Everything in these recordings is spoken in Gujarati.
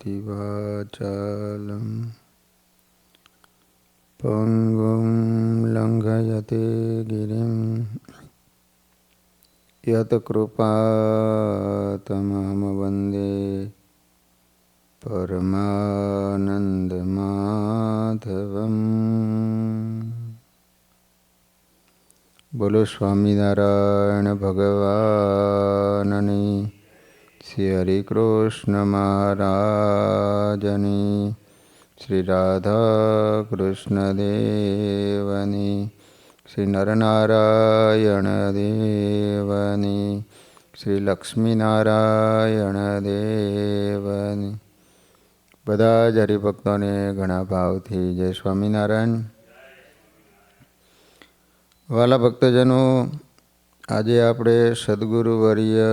करोति वाचालं पङ्गुं लङ्घयते गिरिं यत्कृपातमहं वन्दे પરમાનંદમાધવમ બોલો સ્વામિનારાયણ ભગવાનની શ્રી હરિકૃષ્ણ મહારાજની શ્રી રાધા કૃષ્ણ દેવની શ્રી નરનારાયણ દેવની શ્રી લક્ષ્મીનારાયણ દેવની બધા જ હરિભક્તોને ઘણા ભાવથી જય સ્વામિનારાયણ વાલા ભક્તજનો આજે આપણે સદગુરુ વર્ય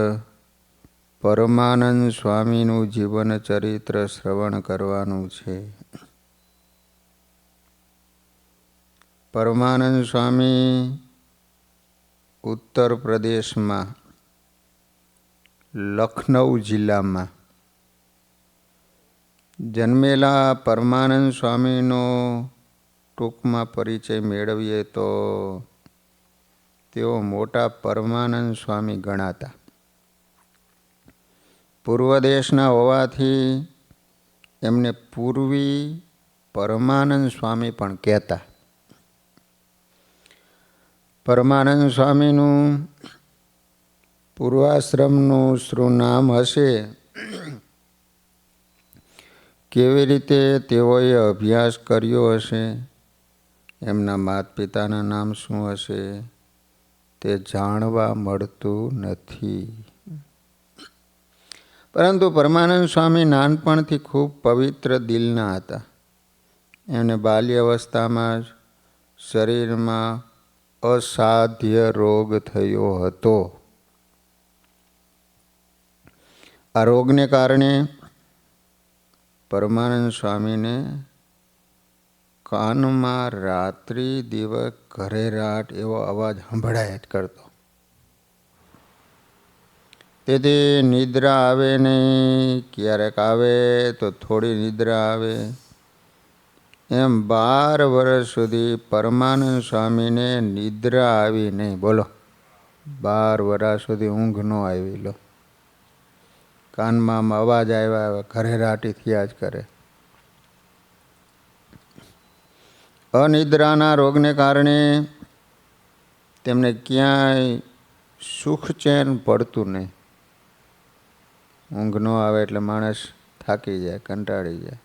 પરમાનંદ સ્વામીનું જીવન ચરિત્ર શ્રવણ કરવાનું છે. પરમાનંદ સ્વામી ઉત્તર પ્રદેશમાં, લખનૌ જિલ્લામાં જન્મેલા પરમાનંદ સ્વામીનો ટૂંકમાં પરિચય મેળવીએ તો તેઓ મોટા પરમાનંદ સ્વામી ગણાતા. પૂર્વ દેશના હોવાથી એમને પૂર્વી પરમાનંદ સ્વામી પણ કહેતા. પરમાનંદ સ્વામીનું પૂર્વાશ્રમનું શું નામ હશે? કેવી રીતે તેઓએ અભ્યાસ કર્યો હશે? એમના માતા પિતાના નામ શું હશે? તે જાણવા મળતું નથી. પરંતુ પરમાનંદ સ્વામી નાનપણથી ખૂબ પવિત્ર દિલના હતા. એમને બાલ્યાવસ્થામાં જ શરીરમાં અસાધ્ય રોગ થયો હતો. આ રોગને કારણે પરમાનંદ સ્વામીને કાનમાં રાત્રિ દિવસ ઘરેરાટ એવો અવાજ સંભળાય જ કરતો. તેથી નિદ્રા આવે નહીં. ક્યારેક આવે તો થોડી નિદ્રા આવે. એમ બાર વર્ષ સુધી પરમાનંદ સ્વામીને નિદ્રા આવી નહીં. બોલો. બાર વર્ષ સુધી ઊંઘ ન આવી. લો. કાનમાં અવાજ આવ્યા ઘરે રાટી થયા જ કરે. અનિદ્રાના રોગને કારણે તેમને ક્યાંય સુખ ચેન પડતું નહીં. ઊંઘ ન આવે એટલે માણસ થાકી જાય, કંટાળી જાય.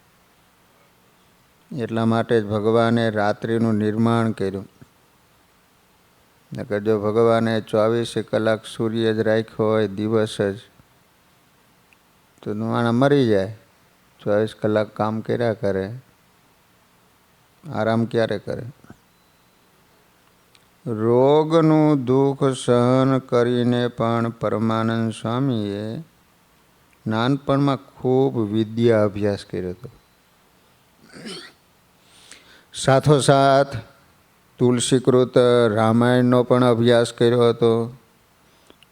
એટલા માટે જ ભગવાને રાત્રિનું નિર્માણ કર્યું. નકર જો ભગવાને ચોવીસે કલાક સૂર્ય જ રાખ્યો હોય દિવસ જ, તો માણસ મરી જાય. ચોવીસ કલાક કામ કર્યા કરે. આરામ ક્યારે કરે? રોગનું દુઃખ સહન કરીને પણ પરમાનંદ સ્વામીએ નાનપણમાં ખૂબ વિદ્યા અભ્યાસ કર્યો હતો. સાથોસાથ તુલસીકૃત રામાયણનો પણ અભ્યાસ કર્યો હતો.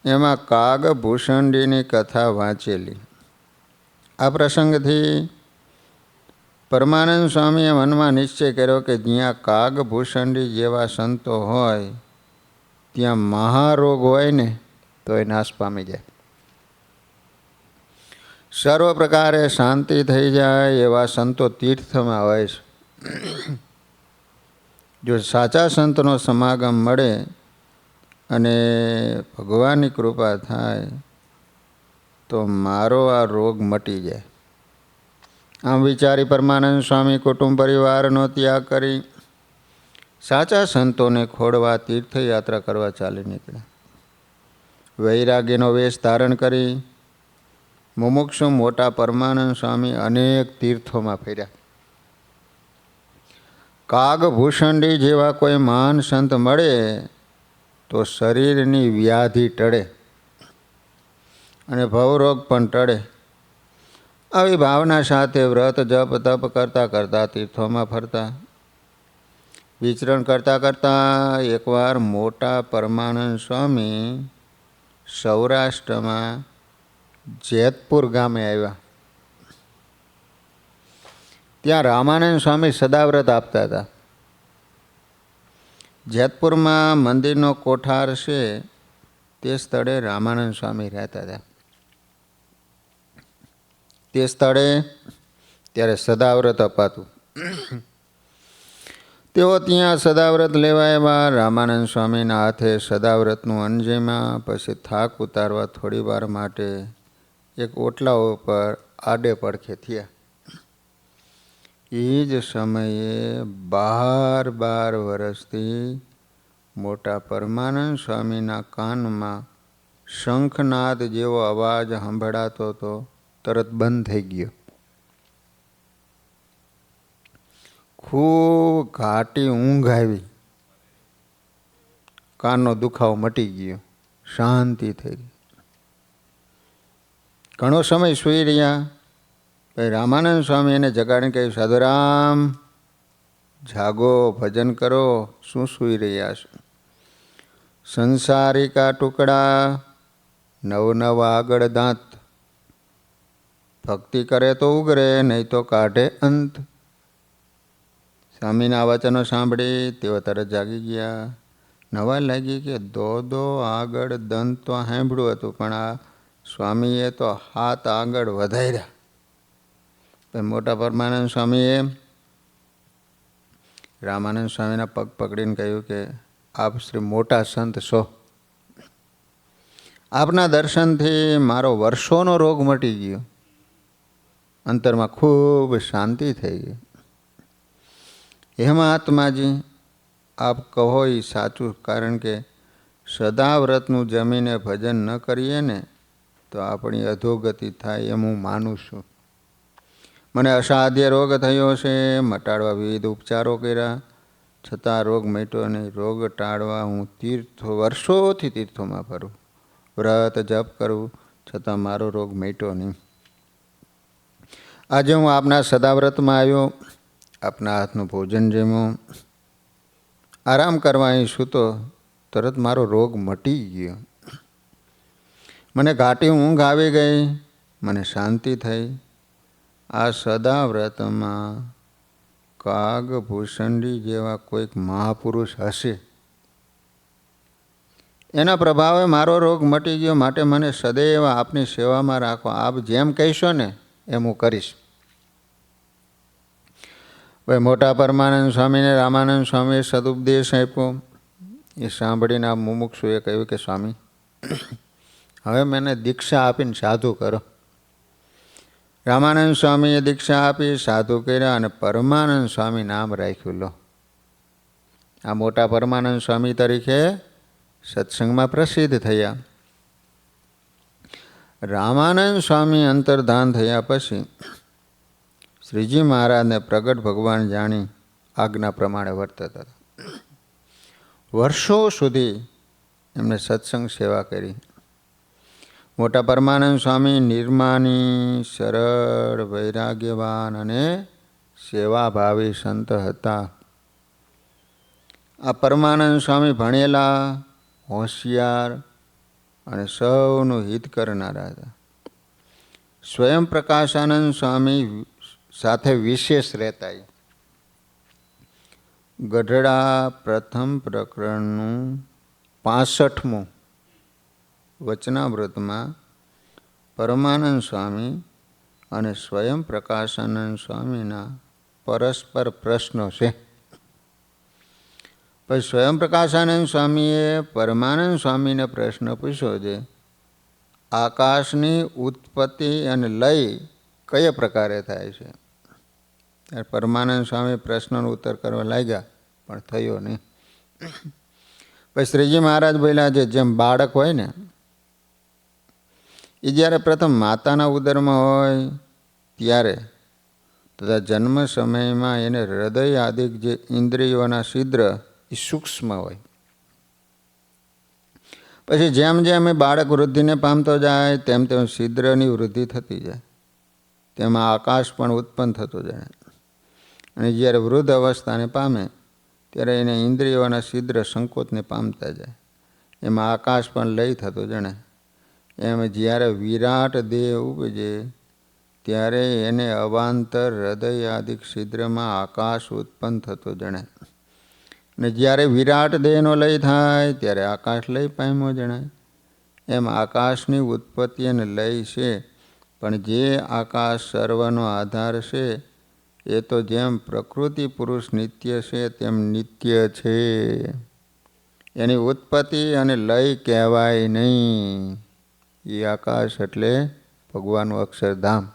એમાં કાગભૂષણજીની કથા વાંચેલી. આ પ્રસંગથી પરમાનંદ સ્વામીએ મનમાં નિશ્ચય કર્યો કે જ્યાં કાગભૂષણજી જેવા સંતો હોય, ત્યાં મહારોગ હોય ને તો એ નાશ પામી જાય. સર્વ પ્રકારે શાંતિ થઈ જાય એવા સંતો તીર્થમાં હોય છે. જો સાચા સંતનો સમાગમ મળે અને ભગવાનની કૃપા થાય, તો મારો આ રોગ મટી જાય. આમ વિચારી પરમાનંદ સ્વામી કુટુંબ પરિવારનો ત્યાગ કરી સાચા સંતોને ખોડવા તીર્થયાત્રા કરવા ચાલી નીકળ્યા. વૈરાગ્યનો વેશ ધારણ કરી મુમુક્ષુ મોટા પરમાનંદ સ્વામી અનેક તીર્થોમાં ફર્યા. કાગભૂષણડી જેવા કોઈ મહાન સંત મળે, તો શરીરની વ્યાધિ ટળે અને ભવરોગ પણ ટળે. આવી ભાવના સાથે વ્રત, જપ, તપ કરતાં કરતાં તીર્થોમાં ફરતા. વિચરણ કરતાં કરતાં એકવાર મોટા પરમાનંદ સ્વામી સૌરાષ્ટ્રમાં જેતપુર ગામે આવ્યા. ત્યાં રામાનંદ સ્વામી સદાવ્રત આપતા હતા. જેતપુરમાં મંદિરનો કોઠાર છે તે સ્થળે રામાનંદ સ્વામી રહેતા હતા. તે સ્થળે ત્યારે સદાવ્રત અપાતું. તેઓ ત્યાં સદાવ્રત લેવા આવ્યા. રામાનંદ સ્વામીના હાથે સદાવ્રતનું અંજેમાં પછી થાક ઉતારવા થોડી વાર માટે એક ઓટલા ઉપર આડે પડખે થયા. એ જ સમયે બાર બાર વર્ષથી મોટા પરમાનંદ સ્વામીના કાનમાં શંખનાદ જેવો અવાજ સંભળાતો હતો તરત બંધ થઈ ગયો. ખૂબ ઘાટી ઊંઘ આવી. કાનનો દુખાવો મટી ગયો. શાંતિ થઈ ગઈ. ઘણો સમય સૂઈ રહ્યા. પછી રામાનંદ સ્વામી એને જગાડીને કહ્યું, સાધુરામ, જાગો, ભજન કરો, શું સૂઈ રહ્યા છો? સંસારિકા ટુકડા નવ નવ આગળ દાંત. ભક્તિ કરે તો ઉગરે, નહીં તો કાઢે અંત. સ્વામીના વચનો સાંભળી તેઓ તરત જાગી ગયા. નવા લાગી કે દો દો આગળ દંત તો સાંભળ્યું હતું, પણ આ સ્વામીએ તો હાથ આગળ વધાર્યા. મોટા પરમાનંદ સ્વામીએ રામાનંદ સ્વામીના પગ પકડીને કહ્યું કે, આપ શ્રી મોટા સંત છો. આપના દર્શનથી મારો વર્ષોનો રોગ મટી ગયો. અંતરમાં ખૂબ શાંતિ થઈ ગઈ. હે આત્માજી, આપ કહો એ સાચું, કારણ કે સદાવ્રતનું જમીને ભજન ન કરીએ ને તો આપણી અધોગતિ થાય એમ હું માનું છું. મને અસાધ્ય રોગ થયો છે, મટાડવા વિવિધ ઉપચારો કર્યા. છતાં રોગ મેટ્યો નહીં, રોગ ટાળવા હું તીર્થો, વર્ષોથી તીર્થોમાં ફરું. વ્રત જપ કરું, છતાં મારો રોગ મેટ્યો નહીં. આજે હું આપના સદાવ્રતમાં આવ્યો, આપના હાથનું ભોજન જમ્યો. આરામ કરવા અહીં સૂતો, તરત મારો રોગ મટી ગયો. મને ઘાટી ઊંઘ આવી ગઈ. મને શાંતિ થઈ. આ સદાવ્રતમાં કાગ ભૂષંડી જેવા કોઈક મહાપુરુષ હશે. એના પ્રભાવે મારો રોગ મટી ગયો માટે મને સદૈવ આપની સેવામાં રાખો. આપ જેમ કહેશો ને એમ હું કરીશ. ભાઈ મોટા પરમાનંદ સ્વામીને રામાનંદ સ્વામીએ સદુપદેશ આપ્યો. એ સાંભળીને આ મુમુક્ષુએ કહ્યું કે સ્વામી હવે મને દીક્ષા આપીને સાધુ કરો. રામાનંદ સ્વામીએ દીક્ષા આપી, સાધુ કર્યા અને પરમાનંદ સ્વામી નામ રાખ્યું. લો. આ મોટા પરમાનંદ સ્વામી તરીકે સત્સંગમાં પ્રસિદ્ધ થયા. રામાનંદ સ્વામી અંતર્ધાન થયા પછી શ્રીજી મહારાજને પ્રગટ ભગવાન જાણી આજ્ઞા પ્રમાણે વર્તતા હતા. વર્ષો સુધી એમણે સત્સંગ સેવા કરી. મોટા પરમાનંદ સ્વામી, નિર્માની સરળ વૈરાગ્યવાન અને સેવાભાવી સંત હતા. આ પરમાનંદ સ્વામી ભણેલા, હોશિયાર અને સૌનું હિત કરનારા હતા. સ્વયં પ્રકાશાનંદ સ્વામી સાથે વિશેષ રહેતા ગઢડા પ્રથમ પ્રકરણનું પાસઠમું વચનામૃતમાં પરમાનંદ સ્વામી અને સ્વયં પ્રકાશાનંદ સ્વામીના પરસ્પર પ્રશ્નો છે. પછી સ્વયં પ્રકાશાનંદ સ્વામીએ પરમાનંદ સ્વામીને પ્રશ્ન પૂછ્યો છે, આકાશની ઉત્પત્તિ અને લય કયા પ્રકારે થાય છે? ત્યારે પરમાનંદ સ્વામી પ્રશ્નનો ઉત્તર કરવા લાગ્યા, પણ થયો નહીં. પછી શ્રીજી મહારાજ બોલ્યા છે, જેમ બાળક હોય ને એ જ્યારે પ્રથમ માતાના ઉદરમાં હોય, ત્યારે તથા જન્મ સમયમાં એને હૃદય આદિક જે ઇન્દ્રિયોના છિદ્ર એ સૂક્ષ્મ હોય. પછી જેમ જેમ એ બાળક વૃદ્ધિને પામતો જાય, તેમ તેમ છિદ્રની વૃદ્ધિ થતી જાય. તેમાં આકાશ પણ ઉત્પન્ન થતો જાય. અને જ્યારે વૃદ્ધ અવસ્થાને પામે, ત્યારે એને ઇન્દ્રિયોના છિદ્ર સંકોચને પામતા જાય. એમાં આકાશ પણ લય થતો જણે એમ જ્યારે વિરાટ દેહ ઉપજે, ત્યારે એને અવાંતર હૃદય આદિ છિદ્રમાં આકાશ ઉત્પન્ન થતો જણાય ને જ્યારે વિરાટ દેહનો લય થાય, ત્યારે આકાશ લય પામ્યો જણાય એમ આકાશની ઉત્પત્તિ અને લય છે, પણ જે આકાશ સર્વનો આધાર છે, એ તો જેમ પ્રકૃતિ પુરુષ નિત્ય છે, તેમ નિત્ય છે. એની ઉત્પત્તિ અને લય કહેવાય નહીં. એ આકાશ એટલે ભગવાનનું અક્ષરધામ.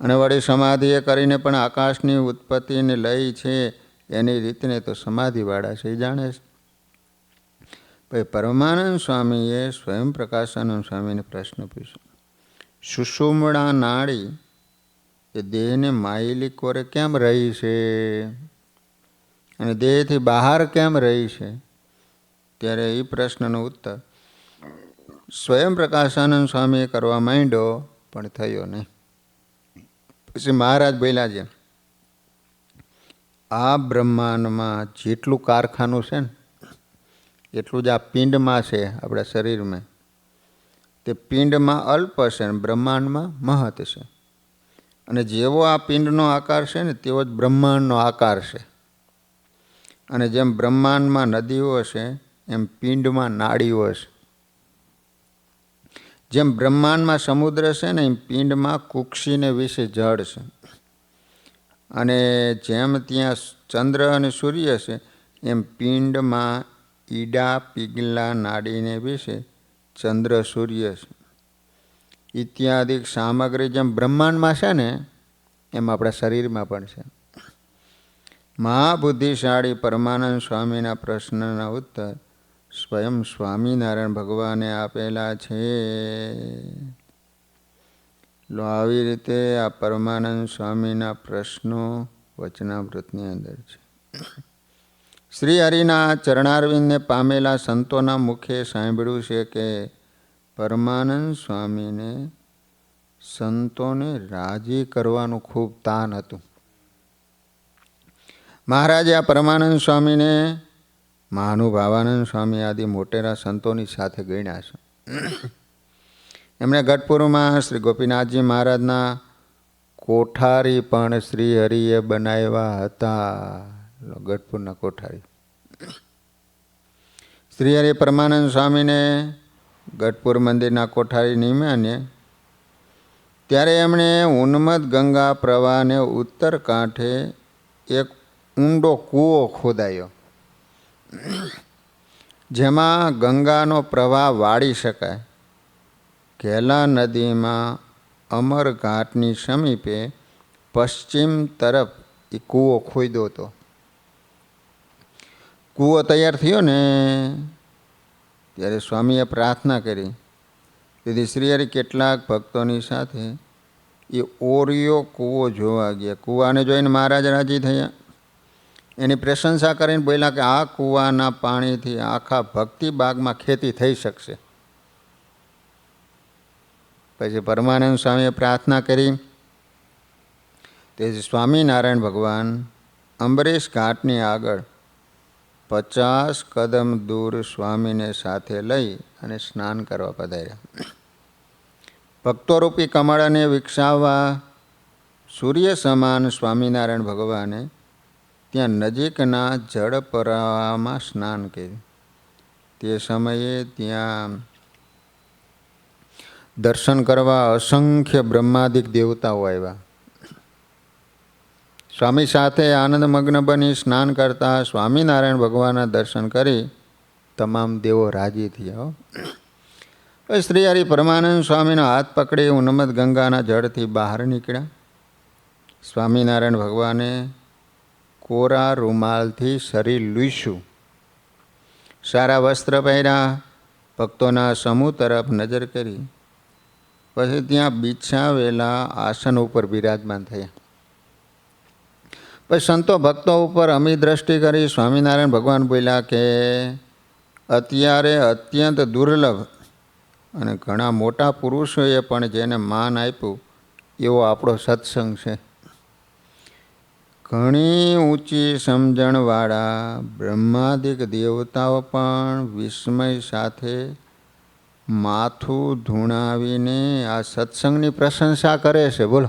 અને વળી સમાધિએ કરીને પણ આકાશની ઉત્પત્તિને લઈ છે, એની રીતને તો સમાધિવાળા છે એ જાણે છે. પછી પરમાનંદ સ્વામીએ સ્વયં પ્રકાશાનંદ સ્વામીને પ્રશ્ન પૂછ્યો. સુષુમણા નાળી, એ દેહને માયેલી કોરે કેમ રહી છે? અને દેહથી બહાર કેમ રહી છે? ત્યારે એ પ્રશ્નનો ઉત્તર સ્વયં પ્રકાશાનંદ સ્વામીએ કરવા માંડ્યો, પણ થયો નહીં. પછી મહારાજ બોલ્યા છે, આ બ્રહ્માંડમાં જેટલું કારખાનું છે ને, એટલું જ આ પિંડમાં છે આપણા શરીરમાં. તે પિંડમાં અલ્પ છે ને બ્રહ્માંડમાં મહત છે. અને જેવો આ પિંડનો આકાર છે ને, તેવો જ બ્રહ્માંડનો આકાર છે. અને જેમ બ્રહ્માંડમાં નદીઓ છે, એમ પિંડમાં નાડીઓ છે. જેમ બ્રહ્માંડમાં સમુદ્ર છે ને એમ પિંડમાં કુક્ષીને વિશે જળ છે. અને જેમ ત્યાં ચંદ્ર અને સૂર્ય છે, એમ પિંડમાં ઈડા, પીગલા, નાડીને વિશે ચંદ્ર, સૂર્ય છે. ઇત્યાદિ સામગ્રી જેમ બ્રહ્માંડમાં છે ને, એમ આપણા શરીરમાં પણ છે. મહાબુદ્ધિશાળી પરમાનંદ સ્વામીના પ્રશ્નના ઉત્તર સ્વયં સ્વામિનારાયણ ભગવાને આપેલા છે. લો, આવી રીતે આ પરમાનંદ સ્વામીના પ્રશ્નો વચનામૃતની અંદર છે. શ્રી હરિના ચરણારવિંદને પામેલા સંતોના મુખે સાંભળ્યું છે કે પરમાનંદ સ્વામીને સંતોને રાજી કરવાનું ખૂબ તાન હતું. મહારાજે આ પરમાનંદ સ્વામીને મહાનુભાવાનંદ સ્વામી આદિ મોટેરા સંતોની સાથે ગણ્યા છે. એમણે ગઢપુરમાં શ્રી ગોપીનાથજી મહારાજના કોઠારી પણ શ્રી હરિએ બનાવ્યા હતા. ગઢપુરના કોઠારી. શ્રી હરિ પરમાનંદ સ્વામીને ગઢપુર મંદિરના કોઠારી નિમ્યાને ત્યારે એમણે ઉન્મદ ગંગા પ્રવાહને ઉત્તર કાંઠે એક ઊંડો કૂવો ખોદાયો. જેમાં ગંગાનો પ્રવાહ વાળી શકાય. ઘેલા નદીમાં અમરઘાટની સમીપે પશ્ચિમ તરફ એ કૂવો ખોદ્યો હતો. કૂવો તૈયાર થયો ને ત્યારે સ્વામીએ પ્રાર્થના કરી. તેથી શ્રીહરિ કેટલાક ભક્તોની સાથે એ ઓરિયો કૂવો જોવા ગયા. કૂવાને જોઈને મહારાજ રાજી થયા. એની પ્રશંસા કરીને બોલ્યા કે, આ કૂવાના પાણીથી આખા ભક્તિ બાગમાં ખેતી થઈ શકશે. પછી પરમાનંદ સ્વામીએ પ્રાર્થના કરી તેથી સ્વામિનારાયણ ભગવાન અંબરીશ ઘાટની આગળ પચાસ કદમ દૂર સ્વામીને સાથે લઈ અને સ્નાન કરવા પધાર્યા. ભક્તોરૂપી કમળને વિકસાવવા સૂર્ય સમાન સ્વામિનારાયણ ભગવાને ત્યાં નજીકના જળ પ્રવાહમાં સ્નાન કર્યું. તે સમયે ત્યાં દર્શન કરવા અસંખ્ય બ્રહ્માદિક દેવતાઓ આવ્યા. સ્વામી સાથે આનંદમગ્ન બની સ્નાન કરતા સ્વામિનારાયણ ભગવાનના દર્શન કરી તમામ દેવો રાજી થયા શ્રી હરિ પરમાનંદ સ્વામીનો હાથ પકડી ઉન્મદ ગંગાના જળથી બહાર નીકળ્યા. સ્વામિનારાયણ ભગવાને કોરા રૂમાલથી શરીર લૂઈશું. સારા વસ્ત્ર પહેર્યા ભક્તોના સમૂહ તરફ નજર કરી. પછી ત્યાં બિછાવેલા આસન ઉપર બિરાજમાન થયા. પછી સંતો ભક્તો ઉપર અમી દ્રષ્ટિ કરી સ્વામિનારાયણ ભગવાન બોલ્યા કે, અત્યારે અત્યંત દુર્લભ અને ઘણા મોટા પુરુષોએ પણ જેને માન આપ્યું, એવો આપણો સત્સંગ છે. ઘણી ઊંચી સમજણવાળા બ્રહ્માદિક દેવતાઓ પણ વિસ્મય સાથે માથું ધૂણાવીને આ સત્સંગની પ્રશંસા કરે છે. બોલો.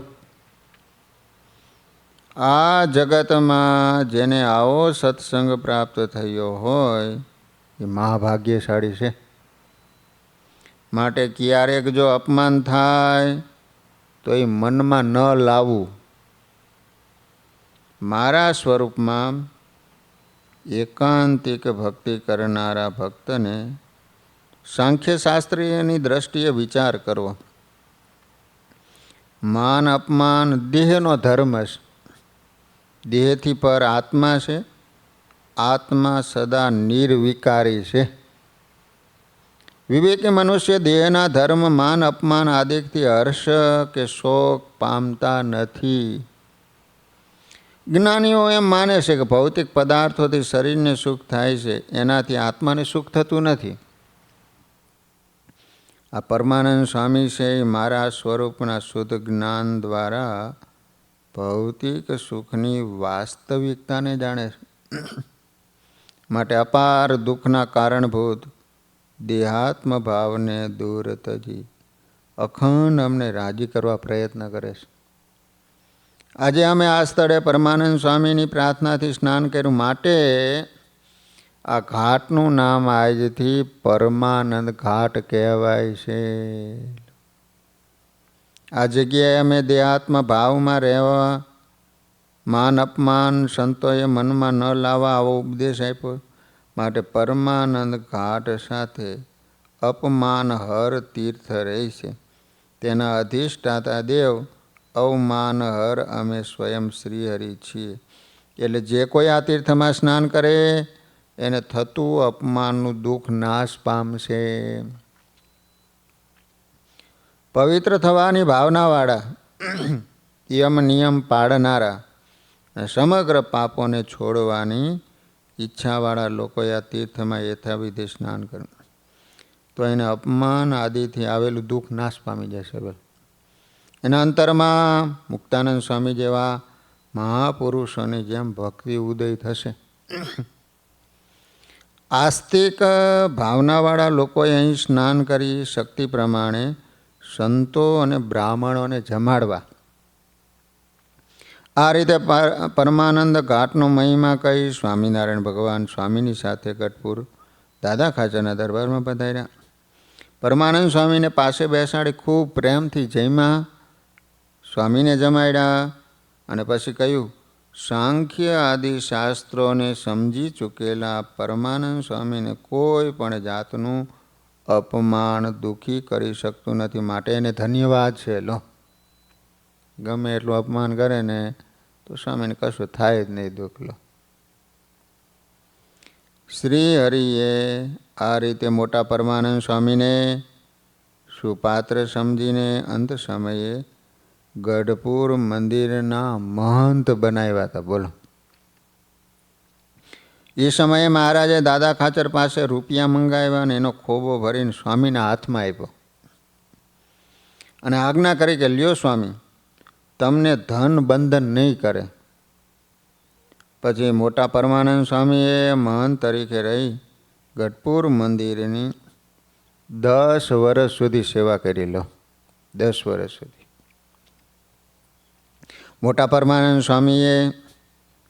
આ જગતમાં જેને આવો સત્સંગ પ્રાપ્ત થયો હોય, એ મહાભાગ્યશાળી છે. માટે ક્યારેક જો અપમાન થાય, તો એ મનમાં ન લાવવું. મારા સ્વરૂપમાં એકાંતિક ભક્તિ કરનારા ભક્તને સાંખ્યશાસ્ત્રીયની દ્રષ્ટિએ વિચાર કરવો. માન અપમાન દેહનો ધર્મ છે. દેહથી પર આત્મા છે. આત્મા સદા નિર્વિકારી છે. વિવેકી મનુષ્ય દેહના ધર્મ માન અપમાન આદિકથી હર્ષ કે શોક પામતા નથી. જ્ઞાનીઓ એમ માને છે કે ભૌતિક પદાર્થોથી શરીરને સુખ થાય છે, એનાથી આત્માને સુખ થતું નથી. આ પરમાનંદ સ્વામી છે, એ મારા સ્વરૂપના શુદ્ધ જ્ઞાન દ્વારા ભૌતિક સુખની વાસ્તવિકતાને જાણે છે. માટે અપાર દુઃખના કારણભૂત દેહાત્મ ભાવને દૂર તજી અખંડ અમને રાજી કરવા પ્રયત્ન કરે છે. આજે અમે આ સ્થળે પરમાનંદ સ્વામીની પ્રાર્થનાથી સ્નાન કર્યું. માટે આ ઘાટનું નામ આજથી પરમાનંદ ઘાટ કહેવાય છે. આ જગ્યાએ અમે દેહાત્મ ભાવમાં રહેવા, માન અપમાન સંતોએ મનમાં ન લાવવા આવો ઉપદેશ આપ્યો. માટે પરમાનંદ ઘાટ સાથે અપમાન હર તીર્થ રહે છે. તેના અધિષ્ઠાતા દેવ અવમાન હર અમે સ્વયં શ્રીહરિ છીએ. એટલે જે કોઈ આ તીર્થમાં સ્નાન કરે, એને થતું અપમાનનું દુઃખ નાશ પામશે. પવિત્ર થવાની ભાવનાવાળા, યમ નિયમ પાડનારા સમગ્ર પાપોને છોડવાની ઈચ્છાવાળા લોકોએ આ તીર્થમાં યથાવિધિ સ્નાન કરવું તો એને અપમાન આદિથી આવેલું દુઃખ નાશ પામી જશે બોલ. એના અંતરમાં મુક્તાનંદ સ્વામી જેવા મહાપુરુષોની જેમ ભક્તિ ઉદય થશે. આસ્તિક ભાવનાવાળા લોકોએ અહીં સ્નાન કરી શક્તિ પ્રમાણે સંતો અને બ્રાહ્મણોને જમાડવા. આ રીતે પરમાનંદ ઘાટનો મહિમા કહી સ્વામિનારાયણ ભગવાન સ્વામીની સાથે ગઢપુર દાદા ખાચરના દરબારમાં પધાર્યા. પરમાનંદ સ્વામીને પાસે બેસાડી ખૂબ પ્રેમથી જમ્યા સ્વામીને જમાડ્યા અને પછી કહ્યું, સાંખ્ય આદિ શાસ્ત્રોને સમજી ચૂકેલા પરમાનંદ સ્વામીને કોઈ પણ જાતનું અપમાન દુઃખી કરી શકતું નથી. માટે એને ધન્યવાદ છે, લો, ગમે એટલું અપમાન કરે ને તો સ્વામીને કશું થાય જ નહીં દુઃખ, લો. શ્રી હરિએ આ રીતે મોટા પરમાનંદ સ્વામીને સુપાત્ર સમજીને અંત સમયે ગઢપુર મંદિરના મહંત બનાવ્યા હતા, બોલો. એ સમયે મહારાજે દાદા ખાચર પાસે રૂપિયા મંગાવ્યા અને એનો ખોબો ભરીને સ્વામીના હાથમાં આપ્યો. અને આજ્ઞા કરી કે, લ્યો સ્વામી, તમને ધન બંધન નહીં કરે. પછી મોટા પરમાનંદ સ્વામીએ મહંત તરીકે રહી ગઢપુર મંદિરની દસ વર્ષ સુધી સેવા કરી લો. દસ વર્ષ સુધી. મોટા પરમાનંદ સ્વામીએ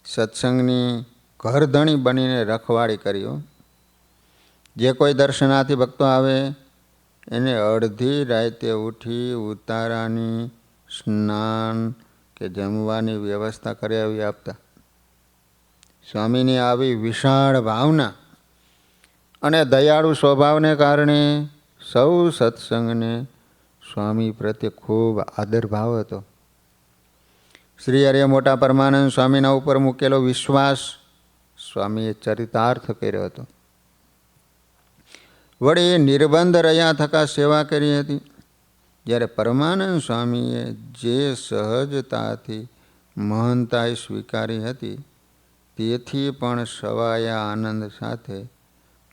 સત્સંગની ઘરધણી બનીને રખવાડી કર્યો જે કોઈ દર્શનાથી ભક્તો આવે, એને અડધી રાતે ઉઠી ઉતારાની સ્નાન કે જમવાની વ્યવસ્થા કરાવી આપતા. સ્વામીની આવી વિશાળ ભાવના અને દયાળુ સ્વભાવને કારણે સૌ સત્સંગને સ્વામી પ્રત્યે ખૂબ આદરભાવ હતો. શ્રી અરે મોટા પરમાનંદ સ્વામીના ઉપર મૂકેલો વિશ્વાસ સ્વામીએ ચરિતાર્થ કર્યો હતો. વળી નિર્બંધ રહ્યા થકા સેવા કરી હતી. જ્યારે પરમાનંદ સ્વામીએ જે સહજતાથી મહંતાએ સ્વીકારી હતી, તેથી પણ સવાયા આનંદ સાથે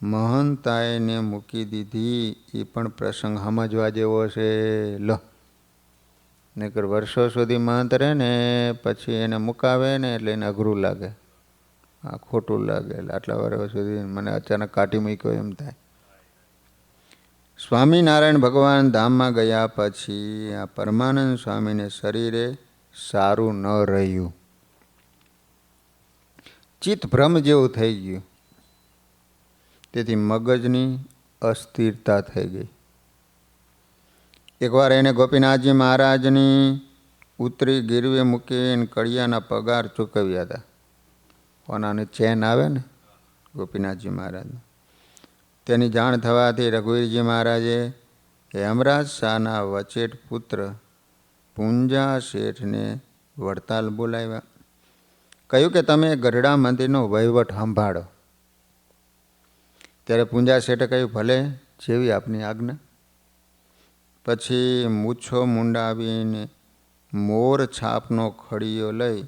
મહંતાઈને મૂકી દીધી. એ પણ પ્રસંગ સમજવા જેવો છે. લો. નહીકર વર્ષો સુધી મહંત રહે ને પછી એને મુકાવે ને એટલે એને અઘરું લાગે. આ ખોટું લાગે એટલે આટલા વર્ષો સુધી મને અચાનક કાઢી મૂક્યો એમ થાય. સ્વામિનારાયણ ભગવાન ધામમાં ગયા પછી આ પરમાનંદ સ્વામીને શરીરે સારું ન રહ્યું. ચિત્ત ભ્રમ જેવું થઈ ગયું. તેથી મગજની અસ્થિરતા થઈ ગઈ. એકવાર એને ગોપીનાથજી મહારાજની ઉતરી ગીરવે મૂકીને કડિયાના પગાર ચૂકવ્યા હતા. કોનાને ચેન આવે ને ગોપીનાથજી મહારાજને. તેની જાણ થવાથી રઘુવીરજી મહારાજે હેમરાજ શાહના વચેટ પુત્ર પૂંજા શેઠને વડતાલ બોલાવ્યા. કહ્યું કે તમે ગઢડા મંદિરનો વહીવટ સંભાળો. ત્યારે પૂંજા શેઠે કહ્યું, ભલે, જેવી આપની આજ્ઞા. પછી મૂછો મુંડાવીને મોર છાપનો ખડીયો લઈ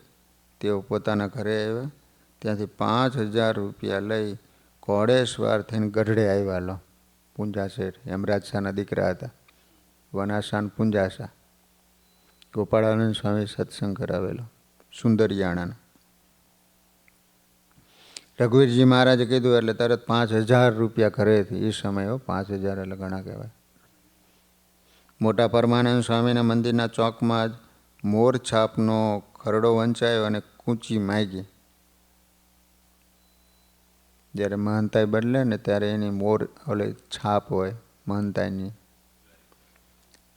તેઓ પોતાના ઘરે આવ્યા. ત્યાંથી પાંચ હજાર રૂપિયા લઈ ઘોડેશ્વર થઈને ગઢડે આવ્યા લો. પૂંજા શેઠ હેમરાજ દીકરા હતા. વનાશાન પૂંજાશા. ગોપાળાનંદ સ્વામી સત્સંગ કરાવેલો. સુંદરિયાણાનો. રઘુવીરજી મહારાજે કીધું એટલે તરત પાંચ હજાર રૂપિયા ઘરેથી. એ સમય પાંચ હજાર એટલે ઘણા કહેવાય. મોટા પરમાનંદ સ્વામીના મંદિરના ચોકમાં જ મોર છાપનો ખરડો વંચાયો અને કૂંચી માગી. જ્યારે મહંતાઈ બદલે ને ત્યારે એની મોર ઓલે છાપ હોય મહંતાઈની.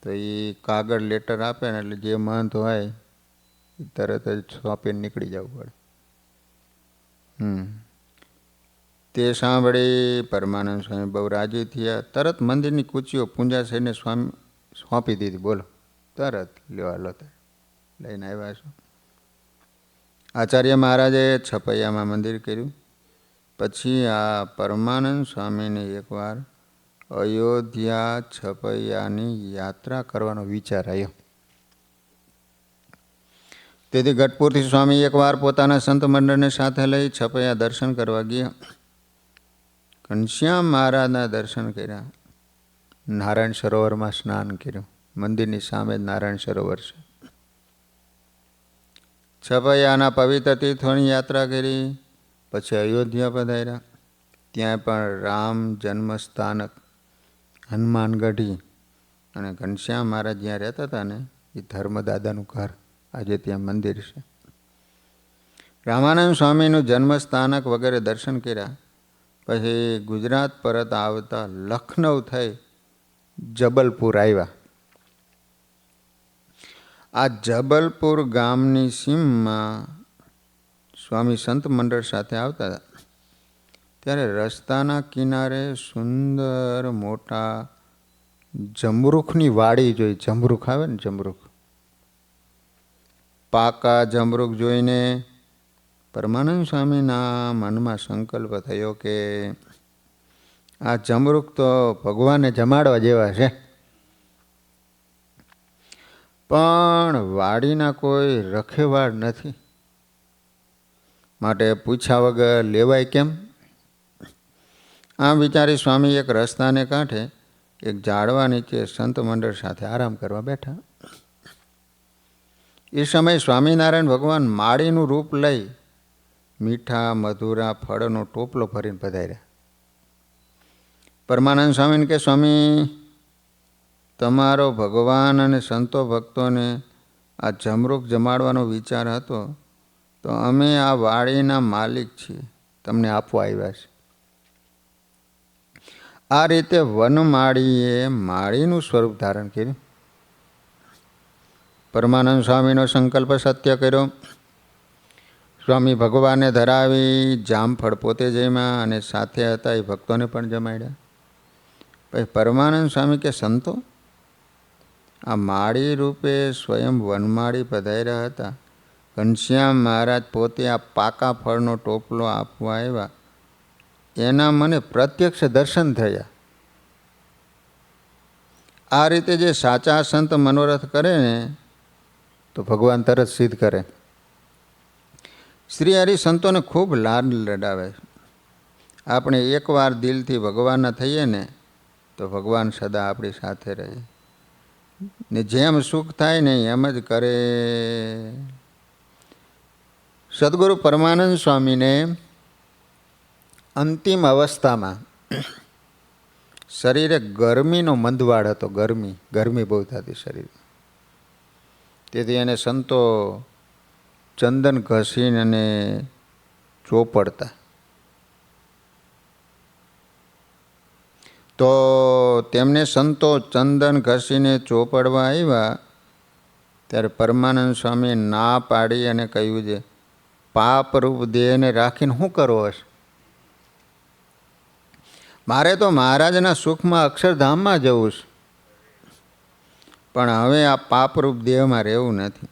તો એ કાગળ લેટર આપે ને એટલે જે મહંત હોય એ તરત જ સોંપીને નીકળી જવું પડે. હમ. તે સાંભળી પરમાનંદ સ્વામી બહુ રાજી થયા. તરત મંદિરની કૂચીઓ પૂંજા ને સ્વામી સોંપી દીધી, બોલો. તરત લેવા લો લઈને આવ્યા છો. આચાર્ય મહારાજે છપૈયામાં મંદિર કર્યું. પછી આ પરમાનંદ સ્વામીને એકવાર અયોધ્યા છપૈયાની યાત્રા કરવાનો વિચાર આવ્યો. તેથી ગઢપુરથી સ્વામી એકવાર પોતાના સંત મંડળને સાથે લઈ છપૈયા દર્શન કરવા ગયા. ઘનશ્યામ મહારાજના દર્શન કર્યા. નારાયણ સરોવરમાં સ્નાન કર્યું. મંદિરની સામે જ નારાયણ સરોવર છે. છપૈયાના પવિત્ર તીર્થોની યાત્રા કરી, પછી અયોધ્યા પધાર્યા. ત્યાં પણ રામ જન્મસ્થાનક હનુમાનગઢી અને ઘનશ્યામ મહારાજ જ્યાં રહેતા હતા ને, એ ધર્મદાદાનું ઘર આજે ત્યાં મંદિર છે. રામાનંદ સ્વામીનું જન્મસ્થાનક વગેરે દર્શન કર્યા. પછી ગુજરાત પરત આવતા લખનૌ થઈ જબલપુર આવ્યા. આ જબલપુર ગામની સીમમાં સ્વામી સંત મંડળ સાથે આવતા હતા. ત્યારે રસ્તાના કિનારે સુંદર મોટા જમરૂખની વાડી જોઈ, જમરૂખ આવે ને જમરૂખ? પાકા જમરૂખ જોઈને પરમાનંદ સ્વામીના મનમાં સંકલ્પ થયો કે આ જમરૂખ તો ભગવાનને જમાડવા જેવા છે. પણ વાડીના કોઈ રખેવાળ નથી. માટે પૂછ્યા વગર લેવાય કેમ? આમ વિચારી સ્વામી એક રસ્તાને કાંઠે એક ઝાડવા નીચે સંત મંડળ સાથે આરામ કરવા બેઠા. એ સમયે સ્વામિનારાયણ ભગવાન માળીનું રૂપ લઈ મીઠા, મધુરા, ફળનો ટોપલો ભરીને પધાર્યા. પરમાનંદ સ્વામીને કે, સ્વામી, તમારો ભગવાન અને સંતો ભક્તોને આ જમરૂખ જમાડવાનો વિચાર હતો, તો અમે આ વાડીના માલિક છીએ. તમને આપવા આવ્યા છે. આ રીતે વનમાળીએ માળીનું સ્વરૂપ ધારણ કર્યું. પરમાનંદ સ્વામીનો સંકલ્પ સત્ય કર્યો. સ્વામી ભગવાને ધરાવી જામફળ પોતે જમ્યા અને સાથે હતા એ ભક્તોને પણ જમાડ્યા. પછી પરમાનંદ સ્વામી કે સંતો? આ માળી રૂપે સ્વયં વનમાળી પધાર્યા હતા. ઘનશ્યામ મહારાજ પોતે આ પાકા ફળનો ટોપલો આપવા આવ્યા. એના મને પ્રત્યક્ષ દર્શન થયા. આ રીતે જે સાચા સંત મનોરથ કરે ને, તો ભગવાન તરત સિદ્ધ કરે. શ્રી હરિ સંતોને ખૂબ લાડ લડાવે. આપણે એકવાર દિલથી ભગવાનના થઈએ ને તો ભગવાન સદા આપણી સાથે રહે. ને જેમ સુખ થાય ને એમ જ કરે. સદગુરુ પરમાનંદ સ્વામીને અંતિમ અવસ્થામાં શરીરે ગરમીનો મંદવાડ હતો, ગરમી ગરમી બહુ થતી શરીર. તેથી એને સંતો ચંદન ઘસીને અને ચોપડતા. તો તેમને સંતો ચંદન ઘસીને ચોપડવા આવ્યા. ત્યારે પરમાનંદ સ્વામીએ ના પાડી અને કહ્યું છે પાપરૂપ દેહને રાખીને શું કરવો હશે? મારે તો મહારાજના સુખમાં અક્ષરધામમાં જવું છે. પણ હવે આ પાપરૂપ દેહમાં રહેવું નથી.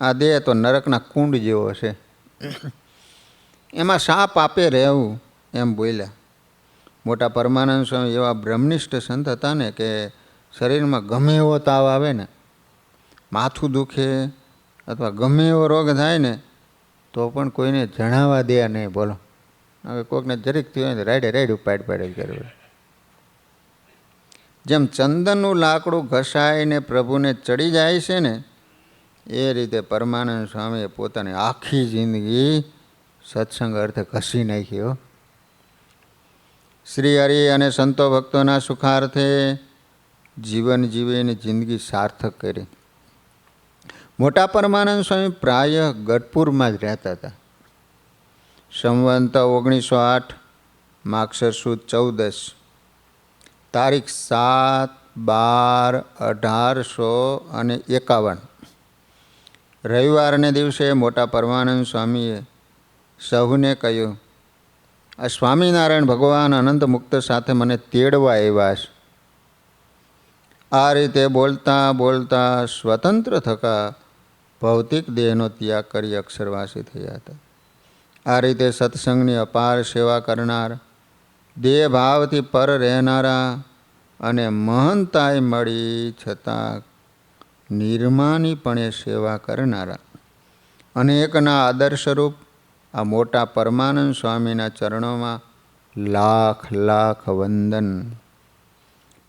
આ દેહ તો નરકના કુંડ જેવો છે. એમાં શા પાપે રહેવું, એમ બોલ્યા. મોટા પરમાનંદ સ્વામી એવા બ્રહ્મનિષ્ઠ સંત હતા ને કે શરીરમાં ગમે એવો તાવ આવે ને, માથું દુખે અથવા ગમે એવો રોગ થાય ને, તો પણ કોઈને જણાવવા દે નહીં, બોલો. હવે કોઈકને જરીક થયું હોય રાઈડે રાઈડ ઉપાડ પાડે કરવું જેમ ચંદનનું લાકડું ઘસાઈને પ્રભુને ચડી જાય છે ને, એ રીતે પરમાનંદ સ્વામીએ પોતાની આખી જિંદગી સત્સંગ અર્થે ઘસી નાખી હો. શ્રી હરિ અને સંતો ભક્તોના સુખાર્થે જીવન જીવીને જિંદગી સાર્થક કરી. મોટા પરમાનંદ સ્વામી પ્રાય ગઢપુરમાં જ રહેતા હતા. સંવંત ઓગણીસો આઠ માક્ષર સુદ ચૌદસ, તારીખ સાત બાર અઢારસો અને એકાવન. રવિવારને દિવસે મોટા પરમાનંદ સ્વામીએ સહુને કહ્યું આ સ્વામિનારાયણ ભગવાન અનંત મુક્ત સાથે મને તેડવા આવ્યા છે. આ રીતે બોલતા બોલતા સ્વતંત્ર થકા ભૌતિક દેહનો ત્યાગ કરી અક્ષરવાસી થયા હતા. આ રીતે સત્સંગની અપાર સેવા કરનાર દેહ ભાવથી પર રહેનારા અને મહંતાય મળી છતાં નિર્માનીપણે સેવા કરનારા અનેકના આદર્શરૂપ આ મોટા પરમાનંદ સ્વામીના ચરણોમાં લાખ લાખ વંદન.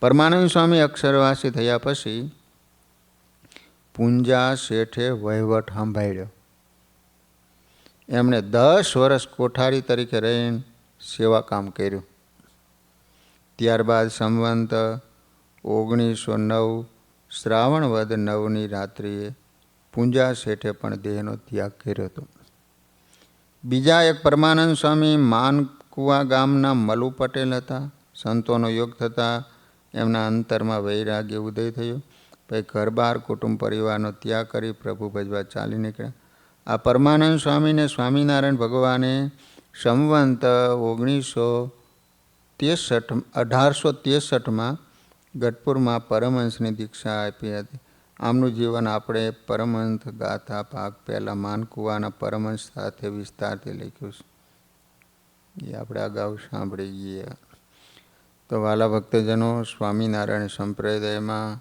પરમાનંદ સ્વામી અક્ષરવાસી થયા પછી પૂંજા શેઠે વહીવટ સંભાળ્યો. એમણે દસ વર્ષ કોઠારી તરીકે રહીને સેવા કામ કર્યું. ત્યારબાદ સંવંત ઓગણીસો નવ, શ્રાવણ વદ નવની રાત્રિએ પૂંજા શેઠે પણ દેહનો ત્યાગ કર્યો હતો. બીજા એક પરમાનંદ સ્વામી માનકુવા ગામના મલુ પટેલ હતા. સંતોનો યોગ થતાં એમના અંતરમાં વૈરાગ્ય ઉદય થયો. પછી ઘર બહાર કુટુંબ પરિવારનો ત્યાગ કરી પ્રભુ ભજવા ચાલી નીકળ્યા. આ પરમાનંદ સ્વામીને સ્વામિનારાયણ ભગવાને સંવંત ઓગણીસો તેસઠ અઢારસો તેસઠમાં ગઢપુરમાં પરમહંસની દીક્ષા આપી હતી. આમનું જીવન આપણે પરમહંસ ગાથા ભાગ પહેલાં માનકુવાના પરમહંસ સાથે વિસ્તારથી લખ્યું છે. એ આપણે અગાઉ સાંભળી ગયા તો વાલા ભક્તજનો, સ્વામિનારાયણ સંપ્રદાયમાં,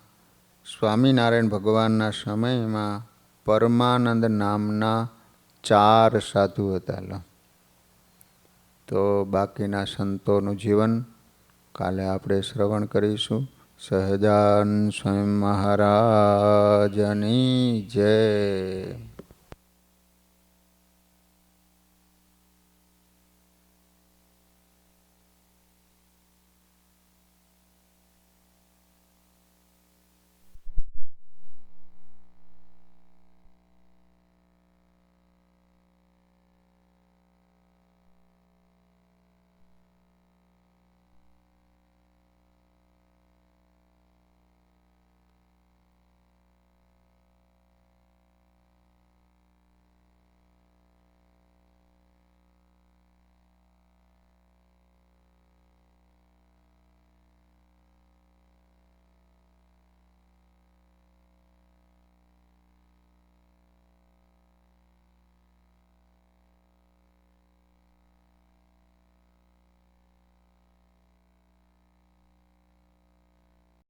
સ્વામિનારાયણ ભગવાનના સમયમાં પરમાનંદ નામના ચાર સાધુ હતા તો બાકીના સંતોનું જીવન કાલે આપણે શ્રવણ કરીશું. સહજાન સ્વયં મહારાજની જય.